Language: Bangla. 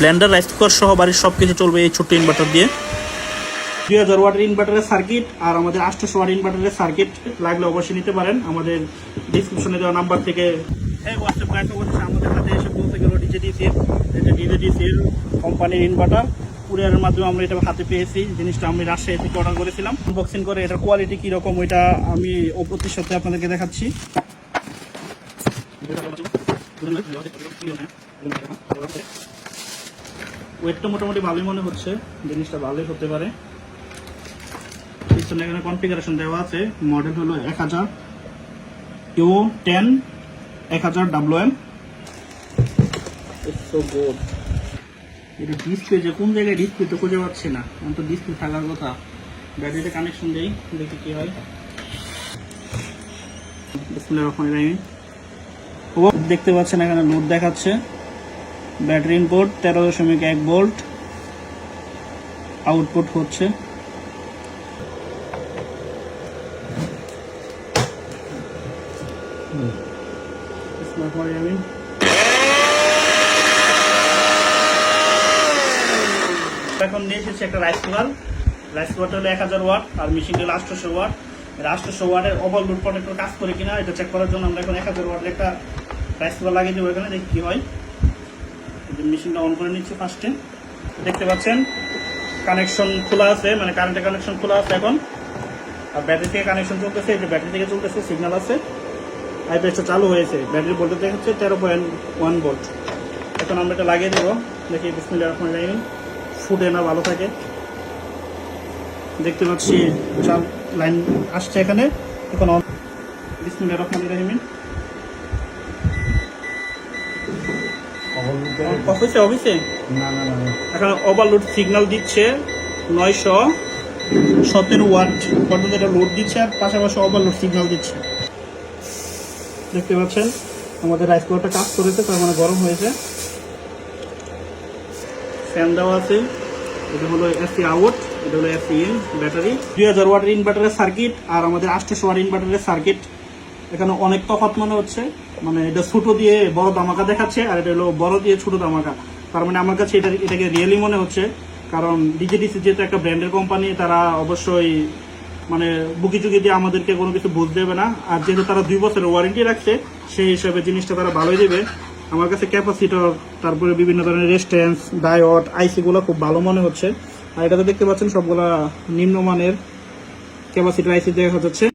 ব্লেন্ডার রাইস কুকার সহ বাড়ির সব কিছু চলবে এই ছোট্ট ইনভার্টার দিয়ে। দুই হাজার ওয়াটের ইনভার্টারের সার্কিট আর আমাদের আটশোশো ওয়াট ইনভার্টারের সার্কিট লাগলে অবশ্যই নিতে পারেন। আমাদের ডিসক্রিপশনে দেওয়া নাম্বার থেকে হ্যাঁ হোয়াটসঅ্যাপ গাইড অবশ্যই আমাদের হাতে এসে পৌঁছে গেল ডিজেডিসির এটা ডিজেডিসির কোম্পানির ইনভার্টার কুরিয়ারের মাধ্যমে আমরা এটা হাতে পেয়েছি। জিনিসটা আমি রাজশাহী থেকে অর্ডার করেছিলাম। আনবক্সিং করে এটার কোয়ালিটি কীরকম ওইটা আমি অপ্রতির সাথে আপনাদেরকে দেখাচ্ছি। ওয়েটটা মোটামুটি ভালোই মনে হচ্ছে জিনিসটা ভালোই হতে পারে। পিছনে এখানে কনফিগারেশন দেওয়া আছে মডেল হলো এক হাজার ইউ টেন এক হাজার ডাব্লু এম এটা ডিসপ্লে যে কোন জায়গায় ডিসপ্লে তো খুঁজে পাচ্ছি না আমার তো ডিসপ্লে থাকার কথা। ব্যাটারিতে কানেকশন দেই দেখি কি হয়। দেখতে পাচ্ছেন এখানে লোড দেখাচ্ছে। ব্যাটারি ইনপুট তেরো দশমিক এক ভোল্ট। আউটপুট হচ্ছে। এখন নিয়ে এসেছি একটা রাইস কুকার রাইস কুকারটা হলো এক হাজার ওয়াট আর মেশিনটা আটশোশো ওয়াট। আটশোশো ওয়াটের ওভারলোড প্রোটেক্টর কাজ করে কিনা এটা চেক করার জন্য আমরা এখন এক হাজার ওয়াটের একটা রাইস কুকার লাগিয়ে দেবো এখানে, দেখি কি হয়। মেশিনটা অন করে নিচ্ছি ফার্স্টে দেখতে পাচ্ছেন কানেকশন খোলা আছে মানে কারেন্টের কানেকশন খোলা আছে এখন। আর ব্যাটারি থেকে কানেকশন চলতেছে, এই যে ব্যাটারি থেকে চলতেছে সিগন্যাল আছে। আই আইপিএসটা চালু হয়েছে ব্যাটারি বলতে দেখাচ্ছে তেরো পয়েন্ট ওয়ান ভোল্ট এখন আমরা এটা লাগিয়ে দেবো, দেখি বিসমিল্লা রহমান রাহিম ফুটে না, ভালো থাকে। দেখতে পাচ্ছি, চাল লাইন আসছে এখানে। এখন বিসমিল্লা রহমান রাহিমিন অফিসে অফিসে এখন ওভারলোড সিগন্যাল দিচ্ছে নয়শো সতেরো ওয়াট পর্যন্ত এটা লোড দিচ্ছে আর পাশাপাশি ওভারলোড সিগন্যাল দিচ্ছে। দেখতে পাচ্ছেন আমাদের রাইস কুকারটা কাজ করেছে তার মানে গরম হয়েছে। ফ্যান দেওয়া আছে এটা হলো এসি আউট এটা হলো এসি ইন ব্যাটারি দুই হাজার ওয়াটের ইনভার্টারের সার্কিট আর আমাদের আটশোশো ওয়াট ইনভার্টারের সার্কিট এখানে অনেক তফাৎ মনে হচ্ছে। মানে এটা ছোট দিয়ে বড় দামাকা দেখাচ্ছে, আর এটা হলো বড় দিয়ে ছোট দামাকা তার মানে আমার কাছে এটা এটাকে রিয়েলি মনে হচ্ছে, কারণ ডিজেডিসি যেহেতু একটা ব্র্যান্ডের কোম্পানি তারা অবশ্যই মানে বুকি চুকি দিয়ে আমাদেরকে কোনো কিছু বুঝ দেবে না। আর যেহেতু তারা দুই বছরের ওয়ারেন্টি রাখছে, সেই হিসাবে জিনিসটা তারা ভালোই দেবে। আমার কাছে ক্যাপাসিটর তারপরে বিভিন্ন ধরনের রেস্টেন্স ডায়ট আইসিগুলো খুব ভালো মনে হচ্ছে। আর এটাতে দেখতে পাচ্ছেন সবগুলা নিম্নমানের ক্যাপাসিটার আইসি দেখা যাচ্ছে।